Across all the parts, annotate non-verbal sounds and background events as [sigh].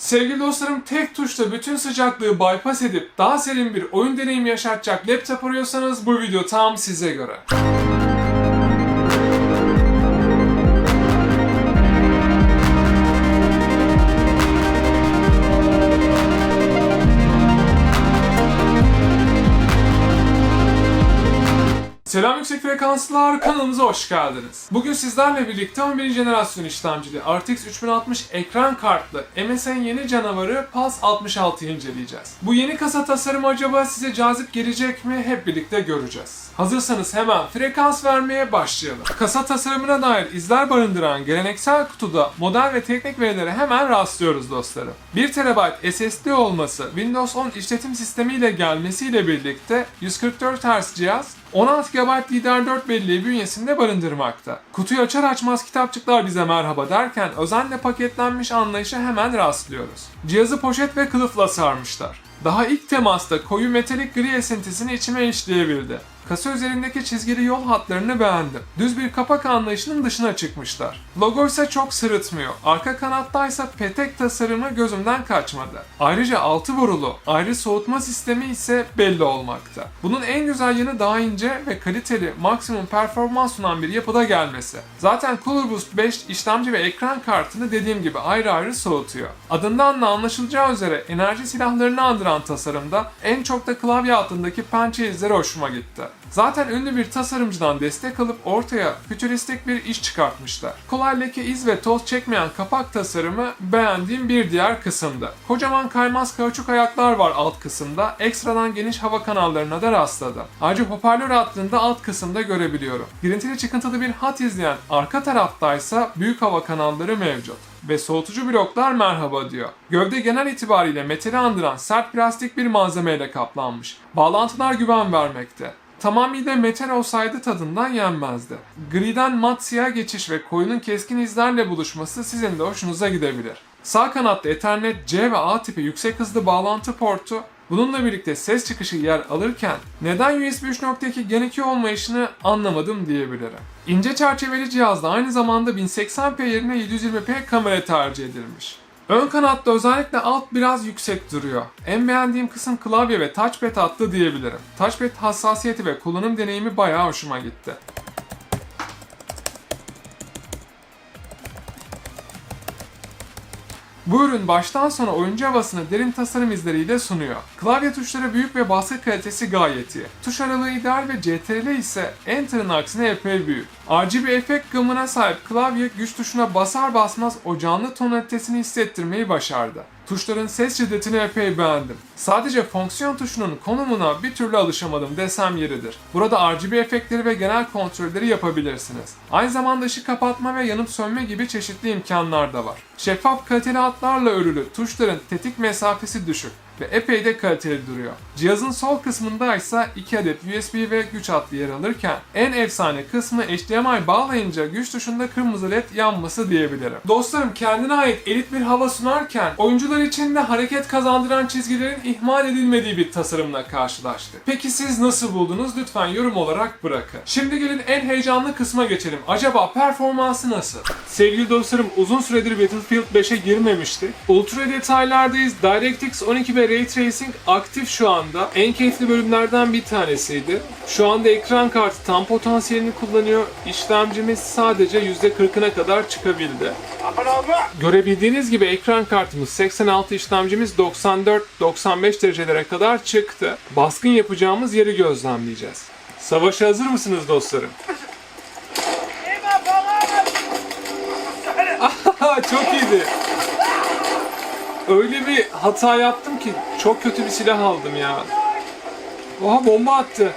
Sevgili dostlarım tek tuşla bütün sıcaklığı bypass edip daha serin bir oyun deneyimi yaşatacak laptop arıyorsanız bu video tam size göre. Selam yüksek frekanslılar kanalımıza hoş geldiniz. Bugün sizlerle birlikte 11. jenerasyon işlemcili RTX 3060 ekran kartlı MSN yeni canavarı Pulse 66'yı inceleyeceğiz. Bu yeni kasa tasarımı acaba size cazip gelecek mi hep birlikte göreceğiz. Hazırsanız hemen frekans vermeye başlayalım. Kasa tasarımına dair izler barındıran geleneksel kutuda model ve teknik verilere hemen rastlıyoruz dostlarım. 1 TB SSD olması, Windows 10 işletim sistemiyle gelmesiyle birlikte 144 Hz cihaz 16 GB DDR4 belleği bünyesinde barındırmakta. Kutuyu açar açmaz kitapçıklar bize merhaba derken özenle paketlenmiş anlayışa hemen rastlıyoruz. Cihazı poşet ve kılıfla sarmışlar. Daha ilk temasta koyu metalik gri esintisini içime işleyebildi. Kasa üzerindeki çizgili yol hatlarını beğendim. Düz bir kapak anlayışının dışına çıkmışlar. Logo ise çok sırıtmıyor. Arka kanattaysa petek tasarımı gözümden kaçmadı. Ayrıca altı borulu, ayrı soğutma sistemi ise belli olmakta. Bunun en güzel yanı daha ince ve kaliteli, maksimum performans sunan bir yapıda gelmesi. Zaten Cooler Boost 5 işlemci ve ekran kartını dediğim gibi ayrı ayrı soğutuyor. Adından da anlaşılacağı üzere enerji silahlarını andıran tasarımda en çok da klavye altındaki pençe izleri hoşuma gitti. Zaten ünlü bir tasarımcıdan destek alıp ortaya fütüristik bir iş çıkartmışlar. Kolay leke iz ve toz çekmeyen kapak tasarımı beğendiğim bir diğer kısımdı. Kocaman kaymaz kauçuk ayaklar var alt kısımda, ekstradan geniş hava kanallarına da rastladım. Ayrıca hoparlör hattında alt kısımda görebiliyorum. Girintili çıkıntılı bir hat izleyen arka taraftaysa büyük hava kanalları mevcut ve soğutucu bloklar merhaba diyor. Gövde genel itibariyle metali andıran sert plastik bir malzemeyle kaplanmış. Bağlantılar güven vermekte. Tamamıyla metal olsaydı tadından yenmezdi. Griden mat siyah geçiş ve koyunun keskin izlerle buluşması sizin de hoşunuza gidebilir. Sağ kanatta Ethernet C ve A tipi yüksek hızlı bağlantı portu, bununla birlikte ses çıkışı yer alırken neden USB 3.2 Gen 2 olmayışını anlamadım diyebilirim. İnce çerçeveli cihazda aynı zamanda 1080p yerine 720p kamera tercih edilmiş. Ön kanatta özellikle alt biraz yüksek duruyor. En beğendiğim kısım klavye ve touchpad hattı diyebilirim. Touchpad hassasiyeti ve kullanım deneyimi bayağı hoşuma gitti. Bu ürün baştan sona oyuncu havasını derin tasarım izleriyle sunuyor. Klavye tuşları büyük ve baskı kalitesi gayet iyi. Tuş aralığı ideal ve CTRL ise Enter'ın aksine epey büyük. RGB efekt gamına sahip klavye güç tuşuna basar basmaz o canlı tonalitesini hissettirmeyi başardı. Tuşların ses şiddetini epey beğendim. Sadece fonksiyon tuşunun konumuna bir türlü alışamadım desem yeridir. Burada RGB efektleri ve genel kontrolleri yapabilirsiniz. Aynı zamanda ışık kapatma ve yanıp sönme gibi çeşitli imkanlar da var. Şeffaf kaliteli hatlarla örülü tuşların tetik mesafesi düşük ve epey de kaliteli duruyor. Cihazın sol kısmında ise 2 adet USB ve güç hattı yer alırken en efsane kısmı HDMI bağlayınca güç tuşunda kırmızı led yanması diyebilirim. Dostlarım kendine ait elit bir hava sunarken oyuncular için de hareket kazandıran çizgilerin ihmal edilmediği bir tasarımla karşılaştık. Peki siz nasıl buldunuz? Lütfen yorum olarak bırakın. Şimdi gelin en heyecanlı kısma geçelim. Acaba performansı nasıl? Sevgili dostlarım uzun süredir Battlefield 5'e girmemiştik. Ultra detaylardayız. DirectX 12 ve Ray Tracing aktif şu anda. En keyifli bölümlerden bir tanesiydi. Şu anda ekran kartı tam potansiyelini kullanıyor. İşlemcimiz sadece %40'ına kadar çıkabildi. Görebildiğiniz gibi ekran kartımız 86 işlemcimiz 94-95 derecelere kadar çıktı. Baskın yapacağımız yeri gözlemleyeceğiz. Savaşa hazır mısınız dostlarım? [laughs] Çok iyiydi. Öyle bir hata yaptım ki çok kötü bir silah aldım ya. Oha bomba attı.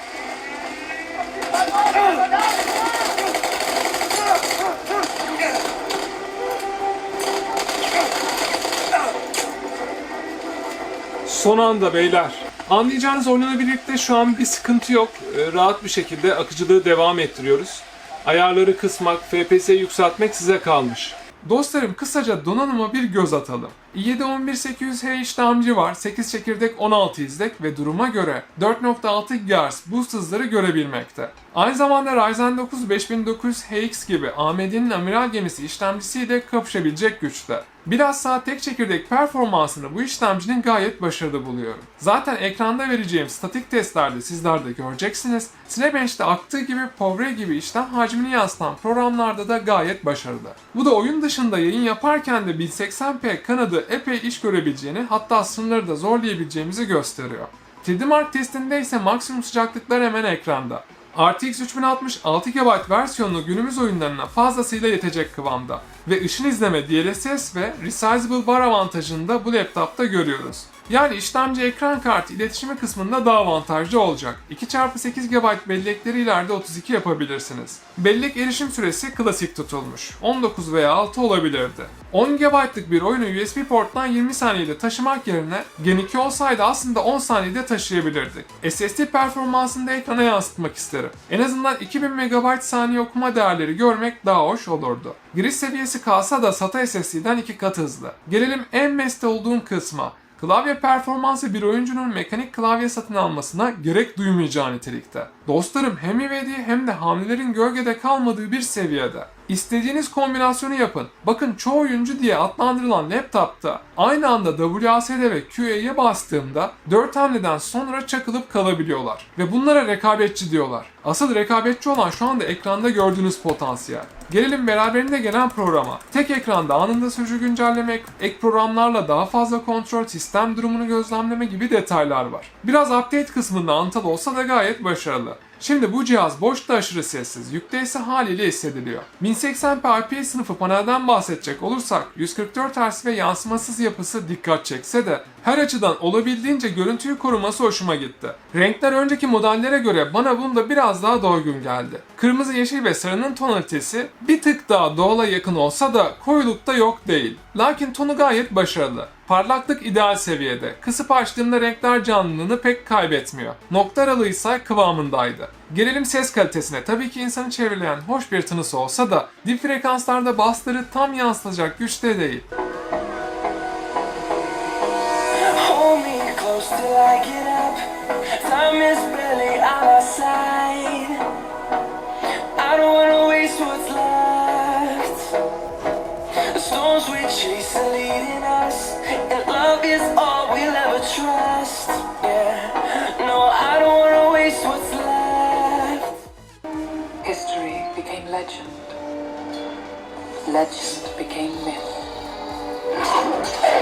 Son anda beyler. Anlayacağınız oyunla birlikte şu an bir sıkıntı yok. Ee, Rahat bir şekilde akıcılığı devam ettiriyoruz. Ayarları kısmak, FPS'yi yükseltmek size kalmış. Dostlarım kısaca donanıma bir göz atalım. i7-11800H işlemci var, 8 çekirdek 16 izlek ve duruma göre 4.6 GHz boost hızları görebilmekte. Aynı zamanda Ryzen 9 5900HX gibi AMD'nin amiral gemisi işlemcisiyle kapışabilecek güçte. Bilhassa tek çekirdek performansını bu işlemcinin gayet başarılı buluyorum. Zaten ekranda vereceğim statik testlerde sizler de göreceksiniz. Cinebench'te aktığı gibi Povre gibi işlem hacmini yansıtan programlarda da gayet başarılı. Bu da oyun dışında yayın yaparken de 1080p kanadı epey iş görebileceğini hatta sınırları da zorlayabileceğimizi gösteriyor. 3D Mark testinde ise maksimum sıcaklıklar hemen ekranda. RTX 3060 6 GB versiyonu günümüz oyunlarına fazlasıyla yetecek kıvamda ve ışın izleme DLSS ve Resizable Bar avantajını da bu laptopta görüyoruz. Yani işlemci ekran kartı iletişimi kısmında daha avantajlı olacak. 2x8 GB bellekleri ileride 32 yapabilirsiniz. Bellek erişim süresi klasik tutulmuş. 19 veya 6 olabilirdi. 10 GB'lık bir oyunu USB porttan 20 saniyede taşımak yerine Gen 2 olsaydı aslında 10 saniyede taşıyabilirdik. SSD performansını da ekrana yansıtmak isterim. En azından 2000 MB saniye okuma değerleri görmek daha hoş olurdu. Giriş seviyesi kalsa da SATA SSD'den 2 kat hızlı. Gelelim en mest olduğum kısma. Klavye performansı bir oyuncunun mekanik klavye satın almasına gerek duymayacağı nitelikte. Dostlarım hem ivedi hem de hamlelerin gölgede kalmadığı bir seviyede. İstediğiniz kombinasyonu yapın. Bakın çoğu oyuncu diye adlandırılan laptopta aynı anda WASD ve QA'ya bastığımda 4 hamleden sonra çakılıp kalabiliyorlar. Ve bunlara rekabetçi diyorlar. Asıl rekabetçi olan şu anda ekranda gördüğünüz potansiyel. Gelelim beraberinde gelen programa. Tek ekranda anında sürücü güncelleme, ek programlarla daha fazla kontrol, sistem durumunu gözlemleme gibi detaylar var. Biraz update kısmında antal olsa da gayet başarılı. Şimdi bu cihaz boşta aşırı sessiz, yükte ise haliyle hissediliyor. 1080p IPS sınıfı panelden bahsedecek olursak 144 Hz ve yansımasız yapısı dikkat çekse de her açıdan olabildiğince görüntüyü koruması hoşuma gitti. Renkler önceki modellere göre bana bunda biraz daha doygun geldi. Kırmızı, yeşil ve sarının tonalitesi bir tık daha doğala yakın olsa da koyulukta yok değil. Lakin tonu gayet başarılı. Parlaklık ideal seviyede. Kısıp açtığımda renkler canlılığını pek kaybetmiyor. Nokta aralığı kıvamındaydı. Gelelim ses kalitesine. Tabii ki insanı çevreleyen hoş bir tınısı olsa da dip frekanslarda basları tam yansıtacak güçte değil. Hold me close till I get up. Time is Legend became myth.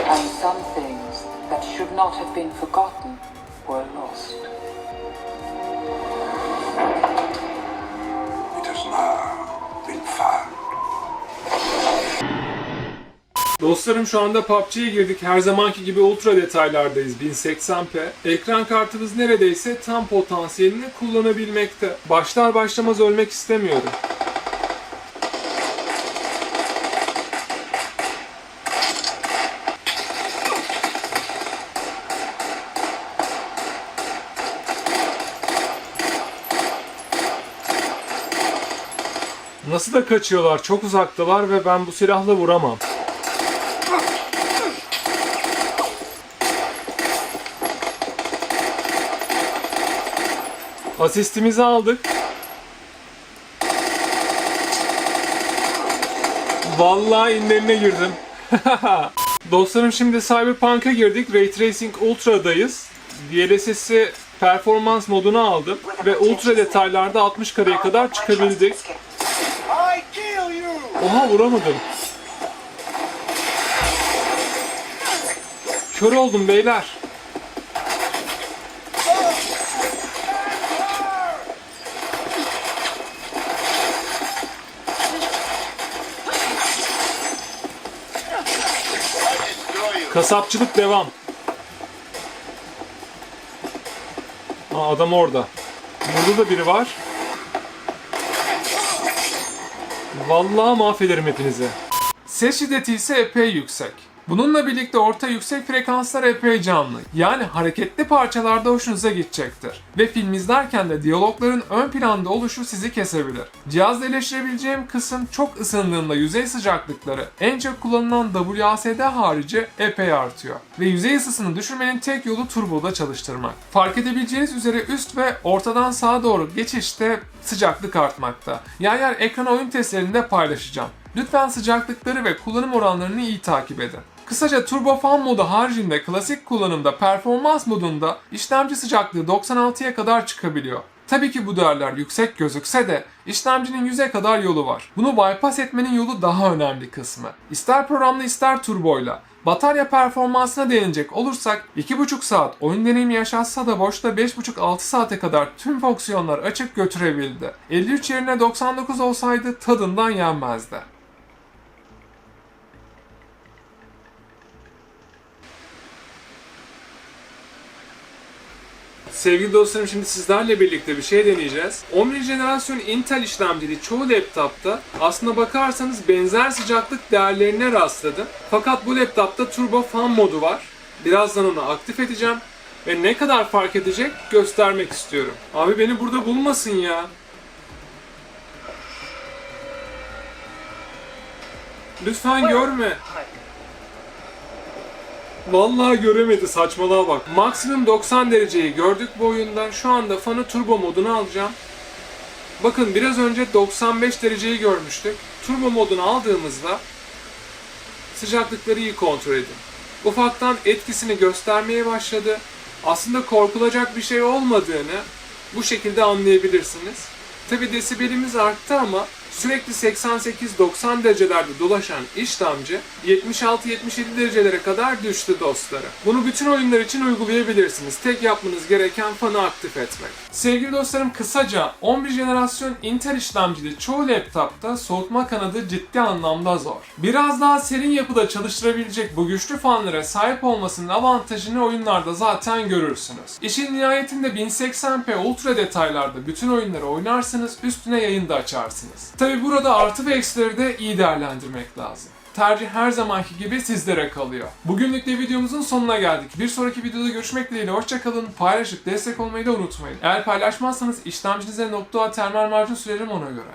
And some things that should not have been forgotten were lost. It has now been found. Dostlarım şu anda PUBG'ye girdik. Her zamanki gibi ultra detaylardayız 1080p. Ekran kartımız neredeyse tam potansiyelini kullanabilmekte. Başlar başlamaz ölmek istemiyorum. Nasıl da kaçıyorlar? Çok uzaktalar ve ben bu silahla vuramam. Asistimizi aldık. Vallahi inlerine girdim. [laughs] Dostlarım şimdi Cyberpunk'a girdik. Ray Tracing Ultra'dayız. DLSS'i performans moduna aldım ve ultra detaylarda 60 kareye kadar çıkabildik. Oha vuramadım. Kör oldum beyler. Kasapçılık devam. Aa, adam orada. Burada da biri var. Vallahi mahvederim hepinizi. Ses şiddeti ise epey yüksek. Bununla birlikte orta yüksek frekanslar epey canlı. Yani hareketli parçalarda hoşunuza gidecektir. Ve film izlerken de diyalogların ön planda oluşu sizi kesebilir. Cihazda eleştirebileceğim kısım çok ısındığında yüzey sıcaklıkları en çok kullanılan WASD harici epey artıyor. Ve yüzey ısısını düşürmenin tek yolu turboda çalıştırmak. Fark edebileceğiniz üzere üst ve ortadan sağa doğru geçişte sıcaklık artmakta. Yer yer ekran oyun testlerinde paylaşacağım. Lütfen sıcaklıkları ve kullanım oranlarını iyi takip edin. Kısaca Turbo Fan modu haricinde klasik kullanımda performans modunda işlemci sıcaklığı 96'ya kadar çıkabiliyor. Tabii ki bu değerler yüksek gözükse de işlemcinin 100'e kadar yolu var. Bunu bypass etmenin yolu daha önemli kısmı. İster programlı ister turboyla. Batarya performansına değinecek olursak 2,5 saat oyun deneyimi yaşatsa da boşta 5,5-6 saate kadar tüm fonksiyonlar açık götürebildi. 53 yerine 99 olsaydı tadından yenmezdi. Sevgili dostlarım şimdi sizlerle birlikte bir şey deneyeceğiz. 11. jenerasyon Intel işlemcili çoğu laptopta aslında bakarsanız benzer sıcaklık değerlerine rastladım. Fakat bu laptopta turbo fan modu var. Birazdan onu aktif edeceğim. Ve ne kadar fark edecek göstermek istiyorum. Abi beni burada bulmasın ya. Lütfen görme. Vallahi göremedi saçmalığa bak. Maksimum 90 dereceyi gördük bu oyunda. Şu anda fanı turbo moduna alacağım. Bakın biraz önce 95 dereceyi görmüştük. Turbo modunu aldığımızda sıcaklıkları iyi kontrol edin. Ufaktan etkisini göstermeye başladı. Aslında korkulacak bir şey olmadığını bu şekilde anlayabilirsiniz. Tabi desibelimiz arttı ama sürekli 88-90 derecelerde dolaşan işlemci 76-77 derecelere kadar düştü dostları. Bunu bütün oyunlar için uygulayabilirsiniz. Tek yapmanız gereken fanı aktif etmek. Sevgili dostlarım kısaca 11 jenerasyon Intel işlemcili çoğu laptopta soğutma kanadı ciddi anlamda zor. Biraz daha serin yapıda çalıştırabilecek bu güçlü fanlara sahip olmasının avantajını oyunlarda zaten görürsünüz. İşin nihayetinde 1080p ultra detaylarda bütün oyunları oynarsınız, üstüne yayın da açarsınız. Tabi burada artı ve eksileri de iyi değerlendirmek lazım. Tercih her zamanki gibi sizlere kalıyor. Bugünlük de videomuzun sonuna geldik. Bir sonraki videoda görüşmek dileğiyle hoşçakalın. Paylaşıp destek olmayı da unutmayın. Eğer paylaşmazsanız işlemcinize nokta termal marjin sürerim ona göre.